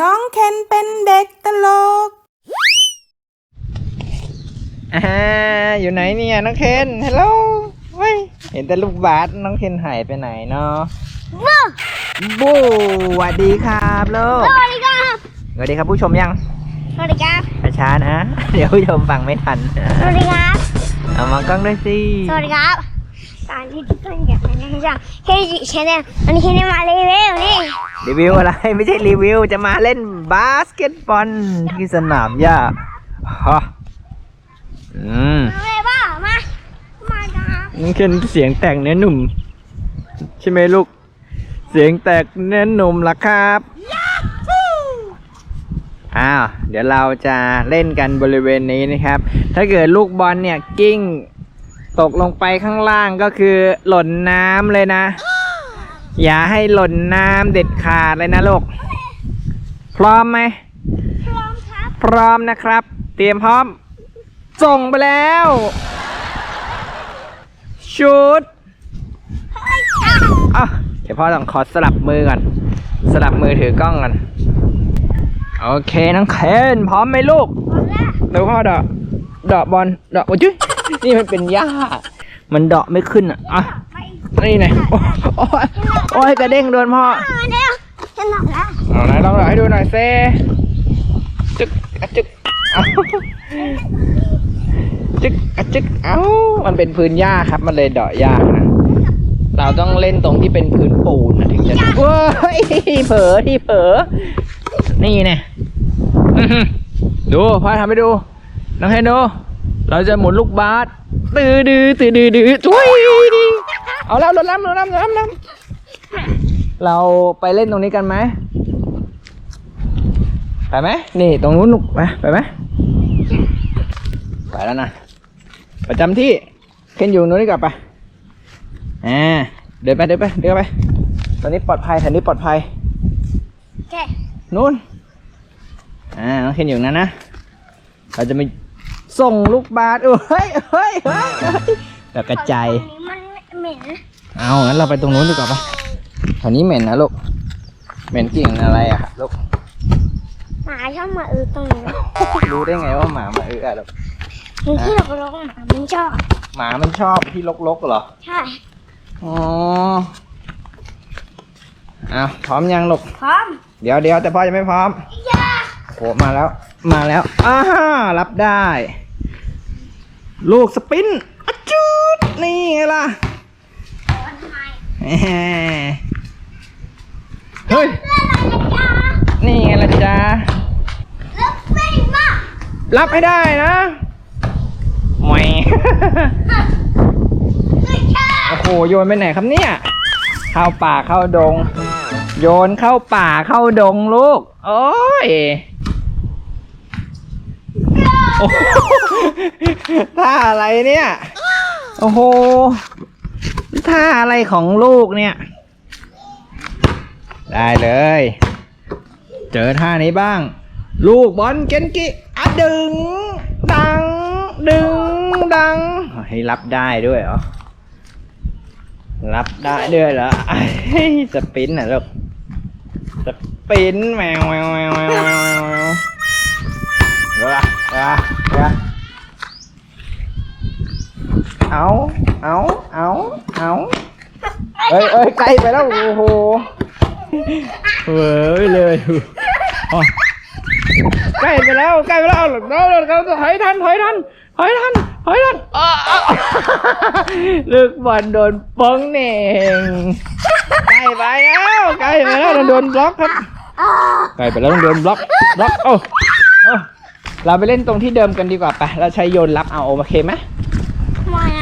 น้องเคนเป็นเด็กตลก อ่าอยู่ไหนเนี่ยน้องเคนฮัลโหลเว้ยเห็นแต่ลูกบาสน้องเคนหายไปไหนเนาะบูสวัสดีครับลูกสวัสดีครับสวัสดีครับผู้ชมยังสวัสดีครับช้าๆนะ เดี๋ยวผู้ชมฟังไม่ทันสวัสดีครับเอามากล้องด้วยสิสวัสดีครับ ตอนที่ทุกคนอยากมาแนะนำแค่ดิชแนลอันนี้แค่ได้มารีวิวนี่รีวิวอะไรไม่ใช่รีวิวจะมาเล่นบาสเกตบอลที่สนามหญ้าฮะอืมมาเลยป่ะมามาจ้าน้องเคนเสียงแตกเนื้อหนุ่ม ใช่ไหมลูก เสียงแตกเนื้อหนุ่มล่ะครับอ้าวเดี๋ยวเราจะเล่นกันบริเวณนี้นะครับ ถ้าเกิดลูกบอลเนี่ยกิ้ง ตกลงไปข้างล่างก็คือหล่นน้ำเลยนะ อย่าให้หล่นน้ำเด็ดขาดเลยนะลูก พร้อมไหม พร้อมครับ พร้อมนะครับ เตรียมพร้อม ส่งไปแล้ว ชุดอะเดี๋ยวพ่อต้องขอสลับมือก่อน สลับมือถือกล้องก่อน โอเคน้องเคนพร้อมไหมลูกพร้อมแล้วเดี๋ยวพ่อเดาะเดาะบอลเดาะโอ้ยจุ๊ยนี่มันเป็นหญ้า มันเดาะไม่ขึ้นอะอะไปนี่ไงโอ้โอ้ยโอ้ยกระเด้งโดนพ่อมาเร็วจะหลับแล้วเอาไหนลองเดาะให้ดูหน่อยเซจึกอะจึกเอาจึกอะจึกเอ้ามันเป็นพื้นหญ้าครับ มันเลยเดาะยากนะเราต้องเล่นตรงที่เป็นพื้นปูนนะถึงจะเว้ยเผลอที่เผลอนี่เนี่ยอื้อหือดูพ่อทำให้ดูน้องเฮนดู เราจะหมุนลูกบาสตือดือตือดือดือช่วยเอาแล้วรถล้ำรถล้ำรถล้ำรถล้ำเราไปเล่นตรงนี้กันไหมไปไหมนี่ตรงนู้นลูกไปไปไหมไปแล้วนะประจำที่เคนอยู่ตรงนู้นดีกว่าไปอ่าเดินไปเดินไปเดินไปตอนนี้ปลอดภัยแถวนี้ปลอดภัยโอเคนู้นอ่าน้องเคนอยู่นั้นนะเราจะมา ส่งลูกบาสเออเฮ้ยเฮ้ยเฮ้ยเฮ้ยแบบกระจายตรงนี้มันเหม็นเอางั้นเราไปตรงนู้นดีกว่าปะแถวนี้เหม็นนะลูกเหม็นกลิ่นอะไรอะครับลูกหมาชอบมาอือตรงนี้รู้ได้ไงว่าหมามาเอออะลูกมันที่เราลงหมามันชอบหมามันชอบที่ลกๆเหรอใช่อ๋อเอาพร้อมยังลูกพร้อมเดี๋ยวเดี๋ยวแต่พ่อยังไม่พร้อมยาโอ้มาแล้ว มาแล้ว อ้ารับได้ ลูกสปินอะจูดนี่ไงล่ะทำไมแหมเฮ้ยเล่นอะไรจ้านี่ไงล่ะจ๊ะเลิกไม่มากรับให้ได้นะแหมไม่ใช่โอ้โห โยนไปไหนครับเนี่ย เข้าป่าเข้าดง โยนเข้าป่าเข้าดงลูก โอ้ย โอ้โหท่าอะไรเนี่ย โอ้โหท่าอะไรของลูกเนี่ย ได้เลย เจอท่านี้บ้าง ลูกบอลเกนกิอะดึง ดัง ดึง ดัง ให้รับได้ด้วยเหรอ รับได้ด้วยเหรอเฮ้ยสปินน่ะลูกสปินแมวแมวแมว เอาเอาเอาเอ้ยเอ้ยไกลไปแล้วโอ้โหเว้ยเลยอ๋อใกล้ไปแล้วใกล้ไปแล้วเราเราเราถอยทันถอยทันถอยทันถอยทันอ้าวอ้าวลูกบอลโดนป้องเน่งใกล้ไปแล้วใกล้ไปแล้วเราโดนบล็อกครับอ๋อใกล้ไปแล้วต้องโดนบล็อกบล็อกโอ้โอ้เราไปเล่นตรงที่เดิมกันดีกว่าไปเราใช้โยนรับเอาโอเคไหมทำไมอะ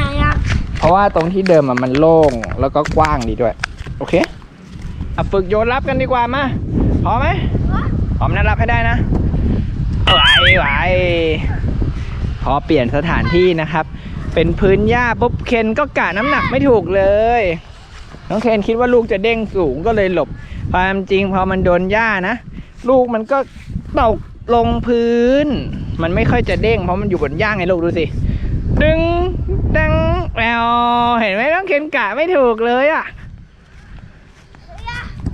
เพราะว่าตรงที่เดิมอะมันโล่งแล้วก็กว้างดีด้วย โอเคฝึกโยนรับกันดีกว่ามาพร้อมไหมพร้อมนะรับให้ได้นะไหวไหวพอเปลี่ยนสถานที่นะครับ เป็นพื้นหญ้าปุ๊บเคนก็กะน้ำหนักไม่ถูกเลยน้องเคนคิดว่าลูกจะเด้งสูงก็เลยหลบความจริงพอมันโดนหญ้านะ ลูกมันก็ตกลงพื้น มันไม่ค่อยจะเด้งเพราะมันอยู่บนหญ้าไงลูกดูสิ ดึงดัง แววเห็นไหมน้องเคนกะไม่ถูกเลยอะ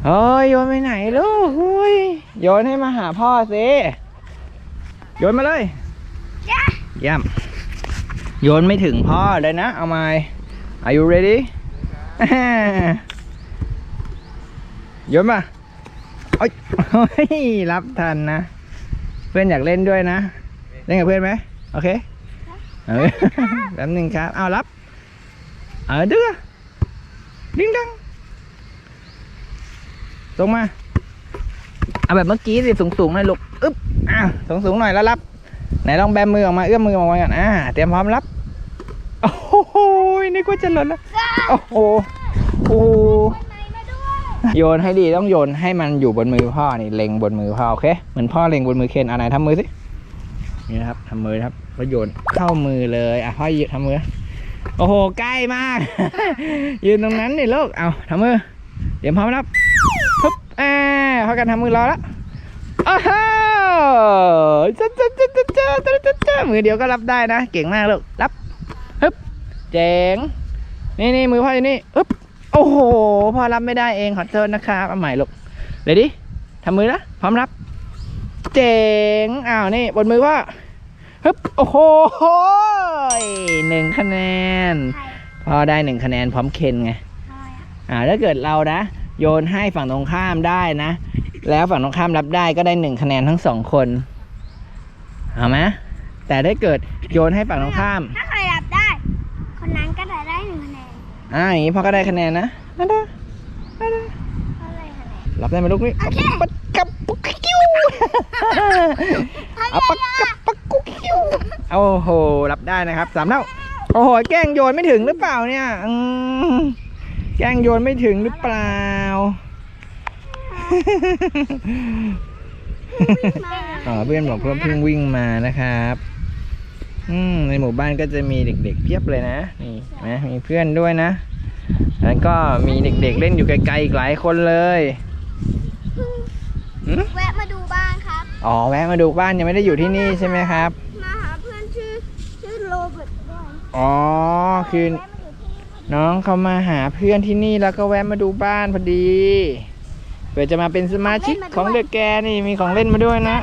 เฮ้ยโยนไปไหนลูกโอ้ยโยนให้มาหาพ่อสิโยนมาเลยจ้ะเยี่ยมโยนไม่ถึงพ่อเลยนะ เอามา Are you ready โยนมาโอ้ยโอ้ยรับทันนะ เพื่อนอยากเล่นด้วยนะ เล่นกับเพื่อนไหมโอเคเออแป๊บหนึงครับ เอารับ เออดื้อดิ้งดังตรงมา เอาแบบเมื่อกี้สิสูงๆหน่อยลูกอึ๊บอะสูงๆหน่อยแล้วรับ ไหนลองแบมมือออกมาเอื้อมมือออกมากันอ่าเตรียมพร้อมรับ โอ้โหนึกว่าจะหล่นแล้ว โอ้โหโอ้โยนให้ดีต้องโยนให้มันอยู่บนมือพ่อนี่เล็งบนมือพ่อโอเคเหมือนพ่อเล็งบนมือเคนอาไหนทำมือสินี่นะครับทำมือครับแล้วโยนเข้ามือเลยอะพ่อยืนทำมือ โอ้โห ใกล้มาก ยืนตรงนั้นนี่ลูก เอาทำมือ เดี๋ยวพร้อมแล้วปุ๊บอ่าพากันทำมือรอแล้วโอ้โหจ้าจ้าจ้าจ้าจ้าจ้จ้ามือเดียวก็รับได้นะ เก่งมากลูก รับฮึบเจ๋ง นี่นี่มือพ่ออยู่นี่อึ๊บโอ้โห พ่อรับไม่ได้เองขอโทษนะครับเอาใหม่ลูกเลยดิทำมือนะ พร้อมรับ เจ๋ง อ้าว นี่ บนมือพ่อ ฮึบโอ้โหหนึ่งคะแนนพ่อได้หนึ่งคะแนนพร้อมเคนไงอ่าถ้าเกิดเรานะ โยนให้ฝั่งตรงข้ามได้นะ แล้วฝั่งตรงข้ามรับได้ก็ได้หนึ่งคะแนนทั้งสองคนเอาไหมแต่ถ้าเกิดโยนให้ฝั่งตรงข้าม ถ้าใครรับได้ คนนั้นก็ได้ได้หนึ่งคะแนนอ่าอย่างนี้พ่อก็ได้คะแนนนะนั่นนะนั่นนะอะไรคะแนนรับได้ไหมลูกนี่โอเคปัดกับปุกกิ้ว เอาปักกับปักกุกกิ้วโอ้โหรับได้นะครับสามเท่าโอ้โหแกล้งโยนไม่ถึงหรือเปล่าเนี่ยอืมแกล้งโยนไม่ถึงหรือเปล่า อ๋อเพื่อนบอกเพื่อนเพิ่งวิ่งมานะครับ อืมในหมู่บ้านก็จะมีเด็กๆเพียบเลยนะนี่นะมีเพื่อนด้วยนะ แล้วก็มีเด็กๆเล่นอยู่ไกลๆอีกหลายคนเลย หืมแวะมาดูบ้านครับ อ๋อแวะมาดูบ้านยังไม่ได้อยู่ที่นี่ใช่ไหมครับ มาหาเพื่อนชื่อชื่อโรเบิร์ตด้วยอ๋อคือ แวะมาอยู่ที่นี่พอดีน้องเขามาหาเพื่อนที่นี่แล้วก็แวะมาดูบ้านพอดีเผื่อจะมาเป็นสมาชิกของเด็กแกนี่มีของเล่นมาด้วยนะ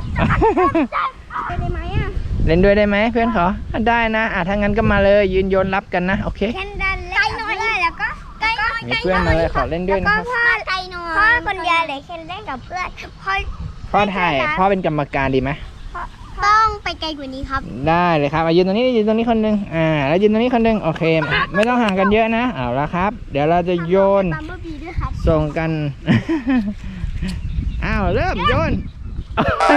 ไปได้ไหมอะเล่นด้วยได้ไหมเพื่อนขออะได้นะอะถ้างั้นก็มาเลยยืนโยนรับกันนะโอเค แค่ดันเล่นกับเพื่อนแล้วก็ไกลน้อยมีเพื่อนมาเลยขอเล่นด้วยแล้วนะก็ครับพ่อไกลน้อย พ่อคนเดียวเลยแค่เล่นกับเพื่อนพ่อพ่อถ่ายพ่อเป็นกรรมการดีไหมต้องไปไกลกว่านี้ครับ ได้เลยครับอะยืนตรงนี้ยืนตรงนี้คนหนึ่งอ่า แล้วยืนตรงนี้คนหนึ่งโอเค ไม่ต้องห่างกันเยอะนะเอาละครับ เดี๋ยวเราจะโยนบัมเบิลบีด้วยครับส่งกันอ้าวเริ่มโยน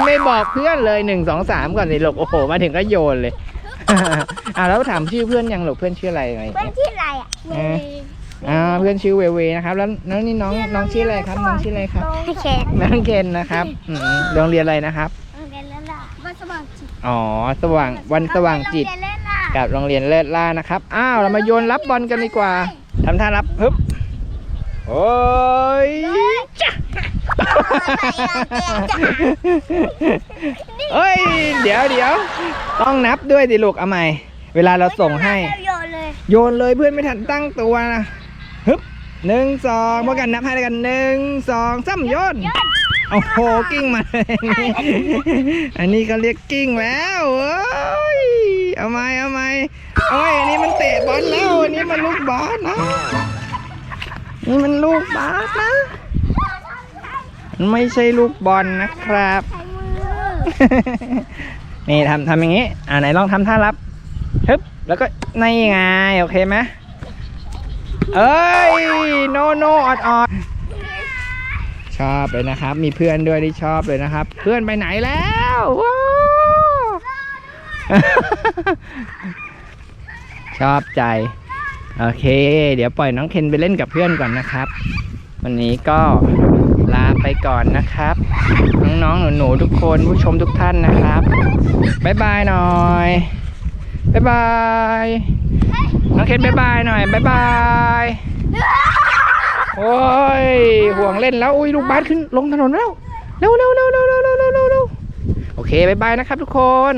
ไม่บอกเพื่อนเลยหนึ่งสองสามก่อนสิลูกโอ้โหมาถึงก็โยนเลยอ่าแล้วถามชื่อเพื่อนยังลูกเพื่อนชื่ออะไรไหมเพื่อนที่ออะไรอะเอ๊ะอ่าเพื่อนชื่อเวเวนะครับ แล้วแล้วนี่น้องน้องชื่ออะไรครับ น้องชื่ออะไรครับเขตน้องเคนนะครับอืมโรงเรียนอะไรนะครับโรงเรียนเล่นล่ะวันสว่างจิตอ๋อสว่างวันสว่างจิตโรงเรียนเล่นล่ะกับโรงเรียนเลิศล่านะครับ อ้าว เรามาโยนรับบอลกันดีกว่า ทำท่ารับฮึบ โอ้ยจ้ะเอ้ย เดี๋ยวเดี๋ยว ต้องนับด้วยดิลูกเอาใหม่ เวลาเราส่งให้โยนเลย โยนเลยเพื่อนไม่ทันตั้งตัวนะ ฮึบหนึ่งสองพอกันนับให้แล้วกันหนึ่งสองสามโยนโอ้โหกิ้งมาเลยนี่อันนี้เขาเรียกกิ้งแล้วเอ้ยเอาไหมเอาไหมโอ้ยอันนี้มันเตะบอลแล้วอันนี้มันลูกบอลนะนี่มันลูกบาสนะมันไม่ใช่ลูกบอลนะครับใช้มือนี่ทำทำอย่างนี้ อ่าไหนลองทำท่ารับฮึบแล้วก็นี่ไงโอเคไหม เอ้ย โนโนออดออดชอบเลยนะครับ มีเพื่อนด้วยที่ชอบเลยนะครับ เพื่อนไปไหนแล้วชอบใจ โอเค เดี๋ยวปล่อยน้องเคนไปเล่นกับเพื่อนก่อนนะครับ วันนี้ก็ลาไปก่อนนะครับ น้องๆหนูๆทุกคนผู้ชมทุกท่านนะครับ บ๊ายบายหน่อย บ๊ายบาย น้องเคนบายบายหน่อยบายบายโอ้ยห่วงเล่นแล้วอุ้ยลูกบาสขึ้นลงถนนแล้วเร็วเร็วเร็วเร็วเร็วเร็วเร็วโอเคบายบายนะครับทุกคน